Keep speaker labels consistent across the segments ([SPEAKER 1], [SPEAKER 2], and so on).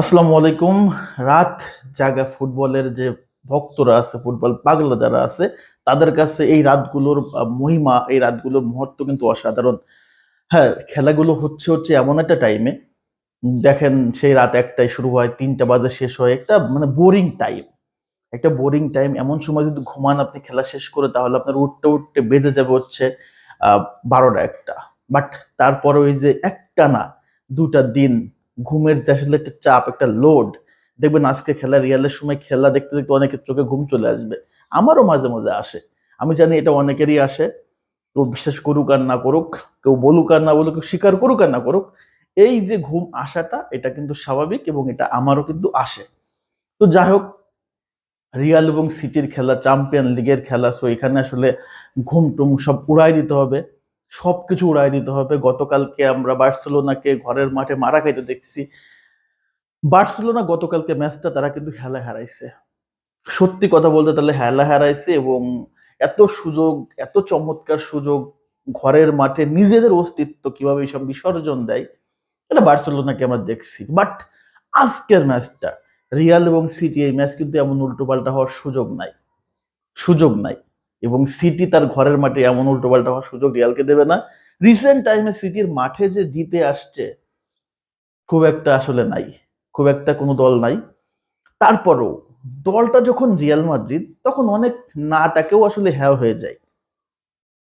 [SPEAKER 1] আসসালামু আলাইকুম। রাত জাগা ফুটবলের যে ভক্তরা আছে, ফুটবল পাগলা যারা আছে, তাদের কাছে এই রাতগুলোর মহিমা, এই রাতগুলোর মুহূর্ত কিন্তু অসাধারণ। হ্যাঁ খেলাগুলো হচ্ছে হচ্ছে এমন একটা টাইমে দেখেন, সেই রাত একটায় শুরু হয়, তিনটা বাজে শেষ হয়, একটা মানে বোরিং টাইম একটা বোরিং টাইম এমন সময় যদি ঘুমান, আপনি খেলা শেষ করে তাহলে আপনার উঠতে উঠতে বেঁধে যাবে হচ্ছে বারোটা একটা। বাট তারপরে ওই যে একটা না দুটা দিন ঘুমের যে আসলে একটা চাপ, একটা লোড দেখবেন আজকে খেলা রিয়ালের সময় খেলা দেখতে দেখতে অনেকের চোখে ঘুম চলে আসবে। আমারও মাঝে মাঝে আসে। আমি জানি এটা অনেকেরই আসে। কেউ বিশ্বাস করুক আর না করুক, কেউ বলুক আর না বলুক, কেউ স্বীকার করুক আর না করুক, এই যে ঘুম আসাটা, এটা কিন্তু স্বাভাবিক এবং এটা আমারও কিন্তু আসে। তো যাই হোক, রিয়াল এবং সিটির খেলা চ্যাম্পিয়ন লিগের খেলা সো এখানে আসলে ঘুম টুম সব উড়াই দিতে হবে। সব কিছু উড়াই দিতে হবে। গতকালকে আমরা বার্সেলোনাকে ঘরের মাঠে মারা খাইতে দেখছি। বার্সেলোনা গতকালকে ম্যাচটা তারা কিন্তু খেলা হারাইছে। সত্যি কথা বলতে তাহলে হেলা হারাইছে এবং এত সুযোগ, এত চমৎকার সুযোগ ঘরের মাঠে নিজেদের অস্তিত্ব কীভাবে এইসব বিসর্জন দেয়, এটা বার্সেলোনাকে আমরা দেখছি। বাট আজকের ম্যাচটা রিয়াল এবং সিটি এই ম্যাচ কিন্তু এমন উল্টোপাল্টা হওয়ার সুযোগ নাই। সুযোগ নাই। এবং সিটি তার ঘরের মাঠে এমন উল্টোপাল্টা হওয়ার সুযোগ রিয়ালকে দেবে না। রিসেন্ট টাইমে সিটির মাঠে যে জিতে আসছে, খুব একটা আসলে নাই। খুব একটা কোনো দল নাই। তারপরও দলটা যখন রিয়াল মাদ্রিদ, তখন অনেক নাটাকেও আসলে হ্যাঁ হয়ে যায়।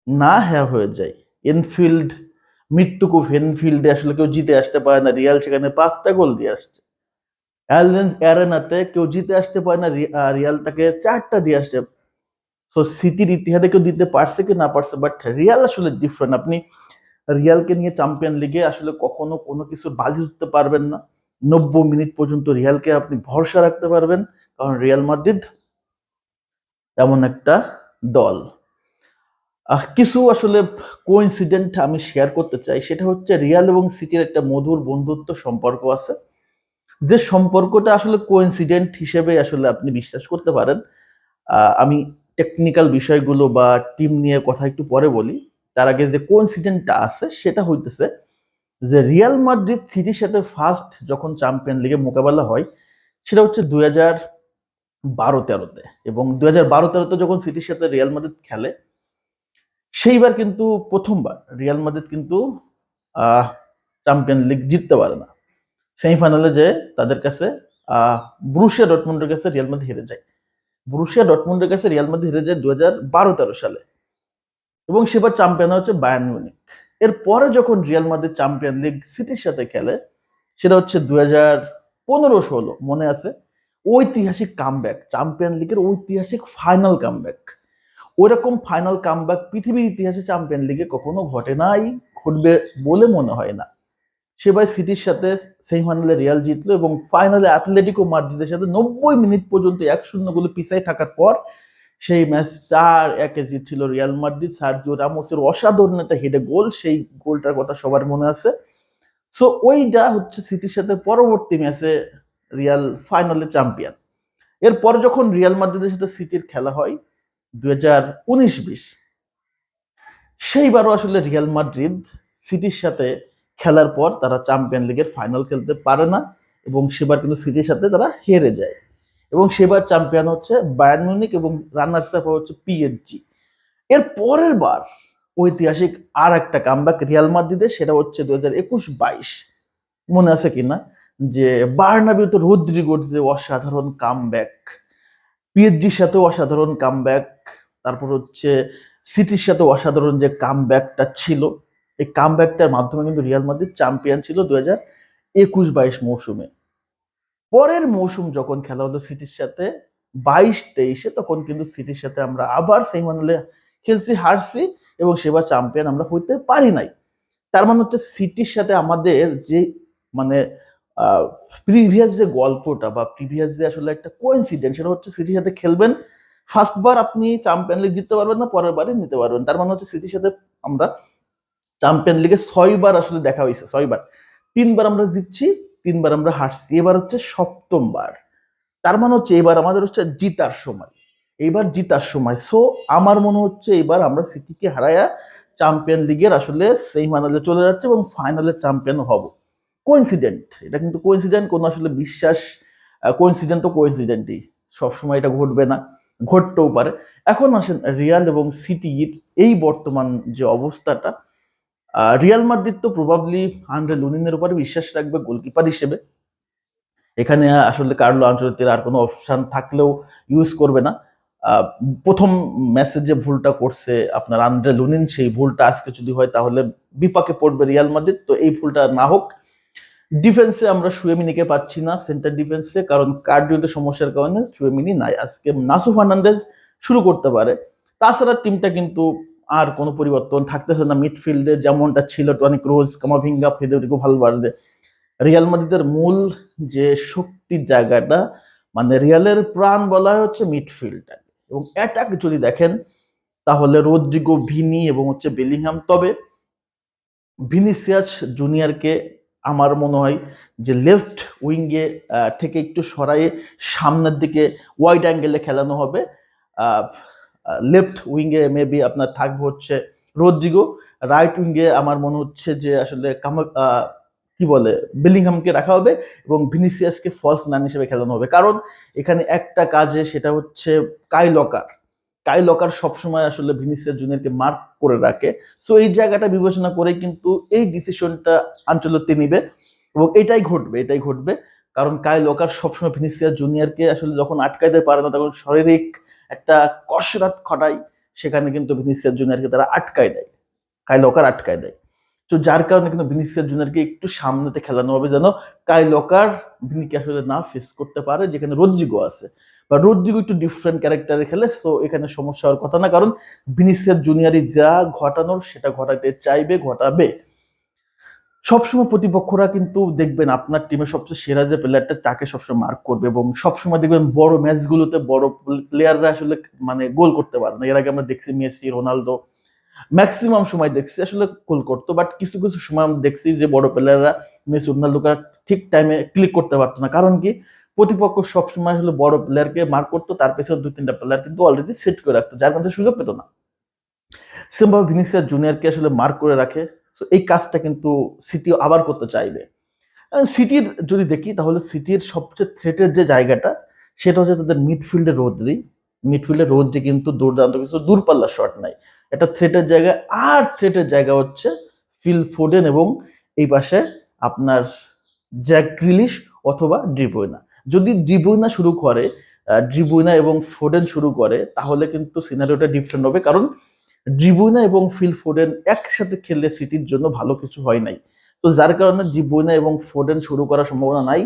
[SPEAKER 1] না হ্যাঁ হয়ে যায়। এনফিল্ড মৃত্যুকুপ এনফিল্ডে আসলে কেউ জিতে আসতে পারে না। রিয়াল সেখানে পাঁচটা গোল দিয়ে আসছে। অ্যালেন্স অ্যারেনাতে কেউ জিতে আসতে পারে না। রিয়াল তাকে চারটা দিয়ে আসছে। সো সিটির ইতিহাসে কেউ দিতে পারছে কি না পারছে বাট রিয়াল আসলে ডিফারেন্ট আপনি রিয়ালকে নিয়ে চ্যাম্পিয়ন লিগে আসলে কখনো কোনো কিছু বাজি উঠতে পারবেন না। নব্বই মিনিট পর্যন্ত রিয়ালকে আপনি ভরসা রাখতে পারবেন, কারণ রিয়াল মাদ্রিদ এমন একটা দল। কিছু আসলে কোইন্সিডেন্ট আমি শেয়ার করতে চাই, সেটা হচ্ছে রিয়াল এবং সিটির একটা মধুর বন্ধুত্ব সম্পর্ক আছে। যে সম্পর্কটা আসলে কোইন্সিডেন্ট হিসেবে আসলে আপনি বিশ্বাস করতে পারেন। আমি টেকনিক্যাল বিষয়গুলো বা টিম নিয়ে কথা একটু পরে বলি, তার আগে যে কোইন্সিডেন্টটা আছে সেটা হইতেছে যে রিয়াল মাদ্রিদ সিটির সাথে ফার্স্ট যখন চ্যাম্পিয়ন লিগে মোকাবেলা হয়, সেটা হচ্ছে দুই হাজার বারো তেরোতে এবং দুই হাজার বারো তেরোতে যখন সিটির সাথে রিয়াল মাদ্রিদ খেলে, সেইবার কিন্তু প্রথমবার রিয়াল মাদ্রিদ কিন্তু চ্যাম্পিয়ন লিগ জিততে পারে না। সেমিফাইনালে যে তাদের কাছে ব্রুশিয়া ডটমুন্ডের কাছে রিয়াল মাদ্রিদ হেরে যায়। ব্রুশিয়া ডটমন্ডের কাছে রিয়াল মাদ্রিদ হেরে যায় দু হাজার বারো তেরো সালে। এবং সেবার চ্যাম্পিয়ন হচ্ছে বায়ার্ন মিউনিক এর পরে যখন রিয়াল মাদ্রিদ চ্যাম্পিয়ন লিগ সিটির সাথে খেলে, সেটা হচ্ছে দু হাজার পনেরো ষোলো, মনে আছে? ঐতিহাসিক কামব্যাক, চ্যাম্পিয়ন লিগের ঐতিহাসিক ফাইনাল কামব্যাক। ওইরকম ফাইনাল কামব্যাক পৃথিবীর ইতিহাসে চ্যাম্পিয়ন লিগে কখনো ঘটে নাই, ঘটবে বলে মনে হয় না। সেবার সিটির সাথে সেমিফাইনালে রিয়াল জিতলো এবং ফাইনালে অ্যাথলেটিকো মাদ্রিদের সাথে নব্বই মিনিট পর্যন্ত এক শূন্য গোলে পিছাই থাকার পর সেই ম্যাচ চার একে জিতছিল রিয়াল মাদ্রিদ। সার্জিও রামোসের অসাধারণ একটা হেডে গোল, সেই গোলটার কথা সবার মনে আছে। সো ওইটা হচ্ছে সিটির সাথে পরবর্তী ম্যাচে রিয়াল ফাইনালে চ্যাম্পিয়ন। এরপর যখন রিয়াল মাদ্রিদের সাথে সিটির খেলা হয় দু হাজার উনিশ বিশ সেইবারও আসলে রিয়াল মাদ্রিদ সিটির সাথে খেলার পর তারা চ্যাম্পিয়ন লিগের ফাইনাল খেলতে পারে না এবং সেবার কিন্তু সিটির সাথে তারা হেরে যায়। এবং সেবার চ্যাম্পিয়ন হচ্ছে বায়ার্ন মিউনিক এবং রানার্স আপ হচ্ছে পিএসজি এর পরের বার ঐতিহাসিক আর একটা কামব্যাক রিয়াল মাদ্রিদের সেটা হচ্ছে দু হাজার একুশ বাইশ। মনে আছে কিনা? যে বার্নাবিউতে রোদ্রিগোর যে অসাধারণ কামব্যাক পিএসজির সাথেও অসাধারণ কামব্যাক তারপর হচ্ছে সিটির সাথে অসাধারণ যে কামব্যাকটা ছিল এই কাম ব্যাকটার মাধ্যমে কিন্তু রিয়াল মাদ্রিদ চ্যাম্পিয়ন ছিল দু হাজার একুশ বাইশ মৌসুমে। পরের মৌসুম যখন খেলা হলো সিটির সাথে বাইশ তেইশে তখন কিন্তু সিটির সাথে আমরা আবার সেমিফাইনালে খেলছি, হারছি এবং সেবার চ্যাম্পিয়ন আমরা হইতে পারি নাই। তার মানে হচ্ছে সিটির সাথে আমাদের যে মানে প্রিভিয়াস যে গল্পটা বা প্রিভিয়াস যে আসলে একটা কোইন্সিডেন্ট সেটা হচ্ছে সিটির সাথে খেলবেন ফার্স্ট বার আপনি চ্যাম্পিয়ন লিগ জিততে পারবেন না, পরের বারে নিতে পারবেন। তার মানে হচ্ছে সিটির সাথে আমরা চ্যাম্পিয়ন লিগে ছয়বার আসলে দেখা হয়েছে ছয়বার। তিনবার আমরা জিতছি, তিনবার আমরা হারছি। এবার হচ্ছে সপ্তমবার। তার মানে হচ্ছে এবার আমাদের হচ্ছে জিতার সময়। এইবার জিতার সময়। সো আমার মনে হচ্ছে এবার আমরা সিটিকে হারায়া চ্যাম্পিয়ন লিগের আসলে সেই ফাইনালে চলে যাচ্ছে এবং ফাইনালে চ্যাম্পিয়ন হব। কোইন্সিডেন্ট এটা কিন্তু কোইন্সিডেন্ট কোনো আসলে বিশ্বাস কোইন্সিডেন্ট তো কোইন্সিডেন্টই সবসময় এটা ঘটবে না, ঘটতেও পারে। এখন আসেন রিয়াল এবং সিটির এই বর্তমান যে অবস্থাটা রিয়াল মাদ্রিদ তো প্রবাবলি আন্দ্রে লুনিনের উপরে বিশ্বাস রাখবে গোলকিপার হিসেবে। এখানে আসলে কার্লো আঞ্চলিকের আর কোনো অপশান থাকলেও ইউজ করবে না। প্রথম ম্যাচে যে ভুলটা করছে আপনার আন্দ্রে লুনিন সেই ভুলটা আজকে যদি হয় তাহলে বিপাকে পড়বে রিয়াল মাদ্রিদ তো এই ভুলটা না হোক ডিফেন্সে আমরা সুয়েমিনিকে পাচ্ছি না সেন্টার ডিফেন্সে কারণ কার্ডিওতে সমস্যার কারণে সুয়েমিনি নাই। আজকে নাসু ফার্নান্ডেজ শুরু করতে পারে। তাছাড়া টিমটা কিন্তু আর কোনো পরিবর্তন থাকতেছে না। মিডফিল্ডে যেমনটা ছিল Toni Kroos Camavinga Federico Valverde Real মাদ্রিদের মূল যে শক্তির জায়গাটা মানে রিয়ালের প্রাণ বলা হচ্ছে মিডফিল্ডটা এবং অ্যাটাক যদি দেখেন, তাহলে রোদ্রিগো ভিনি এবং হচ্ছে বেলিংহাম তবে ভিনিসিয়াস জুনিয়রকে আমার মনে হয় যে লেফট উইঙ্গে থেকে একটু সরাইয়ে সামনের দিকে ওয়াইড অ্যাঙ্গেলে খেলানো হবে। লেফট উইঙ্গে মেবি আপনার থাকবে হচ্ছে রোদ্রিগো রাইট উইঙ্গে আমার মনে হচ্ছে যে আসলে কামা কি বলে, বেলিংহামকে রাখা হবে এবং ভিনিসিয়াসকে ফলস নান হিসেবে খেলানো হবে। কারণ এখানে একটা কাজে সেটা হচ্ছে কাই লকার কাই লকার সবসময় আসলে ভিনিসিয়াস জুনিয়রকে মার্ক করে রাখে। সো এই জায়গাটা বিবেচনা করে কিন্তু এই ডিসিশনটা আঞ্চলতে নিবে এবং এটাই ঘটবে এটাই ঘটবে। কারণ কাই লকার সবসময় ভিনিসিয়াস জুনিয়রকে আসলে যখন আটকাইতে পারে না, তখন শারীরিক একটা কসরত খটায় সেখানে কিন্তু ভিনিসিয়াস জুনিয়রকে তারা আটকায় দেয়। কাই লকার আটকায় দেয়। তো যার কারণে কিন্তু ভিনিসিয়াস জুনিয়রকে একটু সামনেতে খেলানো হবে যেন কাই লকার ভিনিকে আসলে না ফেস করতে পারে, যেখানে রদ্রিগো আছে। বা রদ্রিগো একটু ডিফারেন্ট ক্যারেক্টারে খেলে সো এখানে সমস্যা হওয়ার কথা না, কারণ ভিনিসিয়াস জুনিয়রই যা ঘটানোর, সেটা ঘটাতে চাইবে, ঘটাবে। সবসময় প্রতিপক্ষরা কিন্তু দেখবেন আপনার টিমের সবচেয়ে সেরা যে প্লেয়ারটা তাকে সবসময় মার্ক করবে এবং সবসময় দেখবেন বড় ম্যাচগুলোতে বড় প্লেয়াররা আসলে মানে গোল করতে পারে না। এর আগে আমরা দেখছি মেসি, রোনালদো ম্যাক্সিমাম সময় দেখছি আসলে গোল করতো বাট কিছু কিছু সময় দেখছি যে বড় প্লেয়াররা মেসি, রোনালদোকে ঠিক টাইমে ক্লিক করতে পারতো না। কারণ কি? প্রতিপক্ষ সবসময় আসলে বড় প্লেয়ারকে মার্ক করতো, তার পেছনে দুই, তিনটা প্লেয়ার কিন্তু অলরেডি সেট করে রাখতো, যার কারণে সুযোগ পেতো না। সেমভাবে জুনিয়রকে আসলে মার্ক করে রাখে। এই কাজটা কিন্তু সিটি আবার করতে চাইবে। সিটির যদি দেখি, তাহলে সিটির সবচেয়ে থ্রেটের যে জায়গাটা, সেটা হচ্ছে তাদের মিডফিল্ডে রোদ্রি। মিডফিল্ডে রোদ্রি কিন্তু দুর্দান্ত, কিছু দূরপাল্লার শট নাই। এটা থ্রেটের জায়গা, আর থ্রেটের জায়গা হচ্ছে ফিল ফোডেন এবং এই পাশে আপনার জ্যাক গ্রিলিশ অথবা ড্রিবুইনা যদি ড্রিবুইনা শুরু করে ড্রিবুইনা এবং ফোডেন শুরু করে, তাহলে কিন্তু সিনারিওটা ডিফারেন্ট হবে। কারণ ড্রিবুইনা এবং ফিল ফোডেন একসাথে খেললে সিটির জন্য ভালো কিছু হয় নাই। তো যার কারণে ড্রিবুইনা এবং ফোডেন শুরু করার সম্ভাবনা নাই।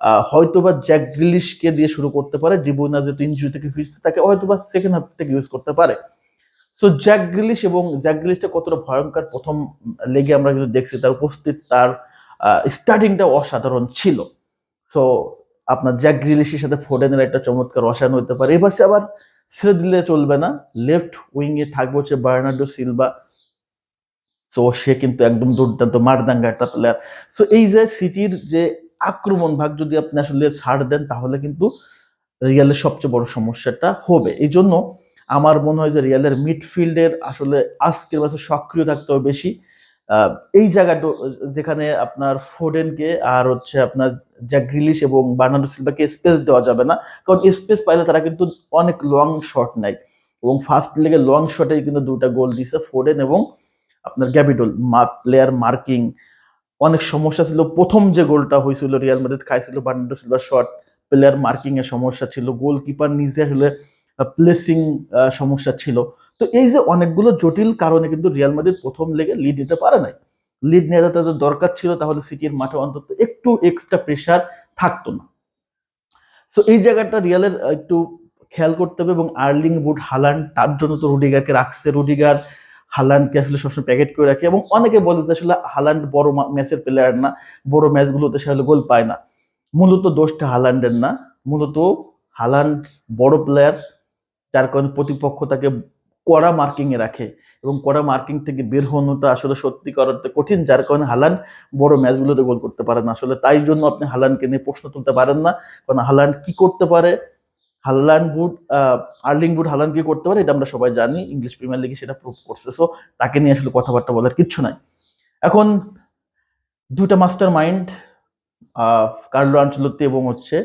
[SPEAKER 1] আহ, হয়তোবা জ্যাক গ্রিলিশকে দিয়ে শুরু করতে পারে। ড্রিবুইনা যেহেতু ইনজুরি থেকে ফিরছে তাকে হয়তোবা সেকেন্ড হাফ থেকে ইউজ করতে পারে। সো জ্যাক গ্রিলিশ এবং জ্যাক গ্রিলিশটা কতটা ভয়ঙ্কর প্রথম লেগে আমরা কিন্তু দেখছি তার উপস্থিত তার স্টার্টিংটা অসাধারণ ছিল। সো আপনার জ্যাক গ্রিলিশের সাথে ফোডেনের একটা চমৎকার রসায়ন হতে পারে। এবার আবার ছেড়ে দিলে চলবে না। লেফট উইং এ থাকবে হচ্ছে বার্নার্ডো সিলভা সো সে কিন্তু একদম দুর্দান্ত মারদাঙ্গা একটা প্লেয়ার সো এই যে সিটির যে আক্রমণ ভাগ যদি আপনি আসলে ছাড় দেন, তাহলে কিন্তু রিয়ালের সবচেয়ে বড় সমস্যাটা হবে। এই জন্য আমার মনে হয় যে রিয়ালের মিডফিল্ডের আসলে আজকের ম্যাচে সক্রিয় থাকতে হবে বেশি। এই জায়গাটা, যেখানে আপনার ফোডেনকে আর হচ্ছে আপনার জ্যাক গ্রিলিশ এবং বার্নার্ডো সিলভাকে স্পেস দেওয়া যাবে না, কারণ স্পেস পাইলে তারা কিন্তু অনেক লং শট নেয়। এবং ফার্স্ট লেগে লং শটে কিন্তু দুটা গোল দিছে ফোডেন এবং আপনার গ্যাবিডল প্লেয়ার মার্কিং অনেক সমস্যা ছিল, প্রথম যে গোলটা হয়েছিল রিয়াল মাদ্রিদ খাইছিল বার্নার্ডো সিলভার শট প্লেয়ার মার্কিং এর সমস্যা ছিল গোলকিপার নিজে আসলে প্লেসিং সমস্যা ছিল। তো এই যে অনেকগুলো জটিল কারণে কিন্তু রিয়াল মাদ্রিদ প্রথম লেগে লিড নিতে পারে নাই। লিড নেওয়া তাদের দরকার ছিল, তাহলে সিটির মাঠে অন্তত একটু এক্সট্রা প্রেশার থাকতো না। তো এই জায়গাটা রিয়ালের একটু খেয়াল করতে হবে এবং আর্লিং বুট হালান্ড তার জন্য তো রুডিগারকে রাখছে। রুডিগার হালান্ডকে আসলে সবসময় প্যাকেট করে রাখে এবং অনেকে বলে যে আসলে হালান্ড বড় ম্যাচের প্লেয়ার না, বড় ম্যাচগুলোতে সে গোল পায় না। মূলত দোষটা হালান্ডের না, মূলত হালান্ড বড় প্লেয়ার যার কারণে প্রতিপক্ষ তাকে কড়া মার্কিংয়ে রাখে এবং কড়া মার্কিং থেকে বের হওয়াটা আসলে সত্যি করাতে কঠিন, যার কারণে হালান বড় ম্যাচগুলোতে গোল করতে পারে না। আসলে তাই জন্য আপনি হালানকে নিয়ে প্রশ্ন তুলতে পারেন না, কারণ হালান কি করতে পারে? হালান্ড বুট আর্লিং বুট হালান কি করতে পারে? এটা আমরা সবাই জানি ইংলিশ প্রিমিয়ার লিগে সেটা প্রুভ করছে। সো তাকে নিয়ে আসলে কথাবার্তা বলার কিচ্ছু নাই। এখন দুটা মাস্টার মাইন্ড কার্লো আনচেলত্তি এবং হচ্ছে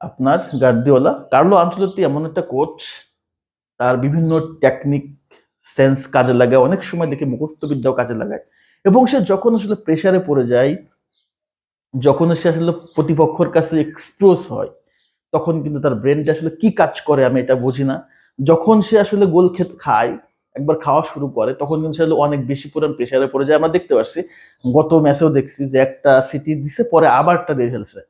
[SPEAKER 1] আপনার গার্দিওলা। কার্লো আনচেলত্তি এমন একটা কোচ তার বিভিন্ন টেকনিক সেন্স কাজে লাগায় অনেক সময় দেখে মুখস্থ বিদ্যাও কাজে লাগায়। এবং সে যখন আসলে প্রেশারে পড়ে যায়, যখন সে আসলে প্রতিপক্ষের কাছে এক্সপ্লোজ হয়, তখন কিন্তু তার ব্রেনটা আসলে কি কাজ করে আমি এটা বুঝি না। যখন সে আসলে গোল খেত খায়, একবার খাওয়া শুরু করে, তখন কিন্তু সে অনেক বেশি পরিমাণ প্রেশারে পড়ে যায়। আমরা দেখতে পাচ্ছি গত ম্যাচেও দেখছি যে একটা সিটি দিছে, পরে আবারটা দিয়ে ফেলছে।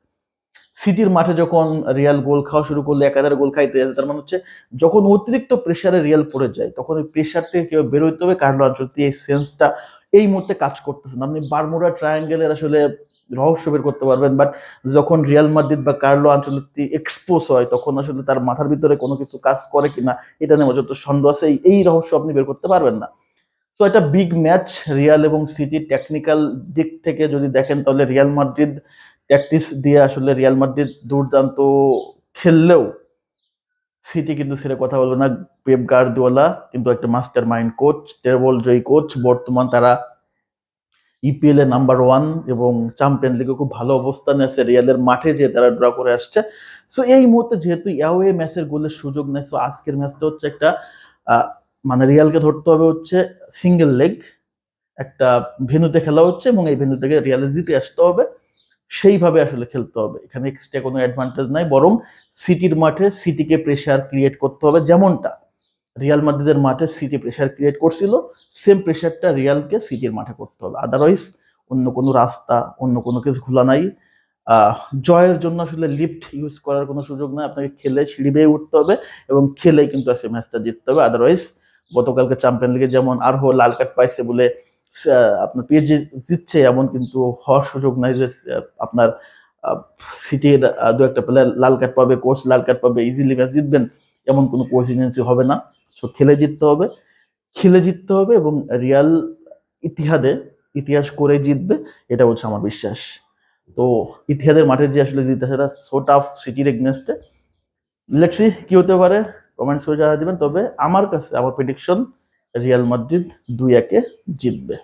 [SPEAKER 1] সিটির মাঠে যখন রিয়াল গোল খাওয়া শুরু করলে একাধারে গোল খাইতে যাচ্ছে, তার মানে হচ্ছে যখন অতিরিক্ত প্রেশারে রিয়াল পড়ে যায়, তখন ওই প্রেসার থেকে কেউ বেরোইতে হবে, কার্লো আনচলতি এই সেন্সটা এই মুহূর্তে কাজ করতেছেন আপনি বারমুডা ট্রায়াঙ্গেলের আসলে রহস্য বের করতে পারবেন বাট যখন রিয়াল মাদ্রিদ বা কার্লো আনচলতি এক্সপোজ হয়, তখন আসলে তার মাথার ভিতরে কোনো কিছু কাজ করে কিনা, এটা নিয়ে যত সন্দেহ আছে, এই- এই রহস্য আপনি বের করতে পারবেন না। তো এটা বিগ ম্যাচ রিয়াল এবং সিটি টেকনিক্যাল দিক থেকে যদি দেখেন, তাহলে রিয়াল মাদ্রিদ প্র্যাকটিস দিয়ে আসলে রিয়াল মাদ্রিদ দুর্দান্ত খেললেও সিটি কিন্তু সেটা কথা বলব না। পেপ গার্দিওলা কিন্তু একটা মাস্টার মাইন্ড কোচ, টেবল জয়ী কোচ। বর্তমান তারা ইপিএল এ নাম্বার ওয়ান এবং চ্যাম্পিয়ন লিগে খুব ভালো অবস্থানে আছে। রিয়ালের মাঠে যে তারা ড্র করে আসছে। সো এই মুহূর্তে যেহেতু অ্যাওয়ে ম্যাচের গোলের সুযোগ নেই সো আজকের ম্যাচটা হচ্ছে একটা মানে রিয়ালকে ধরতে হবে হচ্ছে সিঙ্গেল লেগ একটা ভেনুতে খেলা হচ্ছে এবং এই ভেনু থেকে রিয়ালে জিতে আসতে হবে। সেইভাবে আসলে খেলতে হবে। এখানে এক্সট্রা কোনো অ্যাডভান্টেজ নাই, বরং সিটির মাঠে সিটিকে প্রেশার ক্রিয়েট করতে হবে যেমনটা। রিয়াল মাদ্রিদের মাঠে সিটি প্রেশার ক্রিয়েট করছিল সেম প্রেশারটা রিয়ালকে সিটির মাঠে করতে হবে। আদারওয়াইজ অন্য কোনো রাস্তা, অন্য কোনো কিছু খোলা নাই। জয়ের জন্য আসলে লিফট ইউজ করার কোনো সুযোগ নাই। আপনাকে খেলে সিঁড়ি বেয়ে উঠতে হবে এবং খেলেই কিন্তু আসলে ম্যাচটা জিততে হবে। আদারওয়াইজ গতকালকে চ্যাম্পিয়ন লিগে যেমন আরও লাল কার্ড পাইছে বলে আপনার পিএসজি জিতছে এমন কিন্তু হওয়ার সুযোগ নাই যে আপনার সিটির দু একটা প্লেয়ার লাল কার্ড পাবে কোচ লাল কার্ড পাবে ইজিলি ম্যাচ জিতবেন, এমন কোনো কোইন্সিডেন্সি হবে না। সো খেলে জিততে হবে, খেলে জিততে হবে এবং রিয়াল ইতিহাদে ইতিহাস করে জিতবে, এটা হচ্ছে আমার বিশ্বাস। তো, ইতিহাদের মাঠে যে আসলে জিতে সেটা সো টাফ সিটির এগনেস্টে লেটসি কি হতে পারে কমেন্টস করে জানা দিবেন, তবে আমার কাছে, আমার প্রেডিকশন রিয়াল মাদ্রিদ দুই একে জিতবে।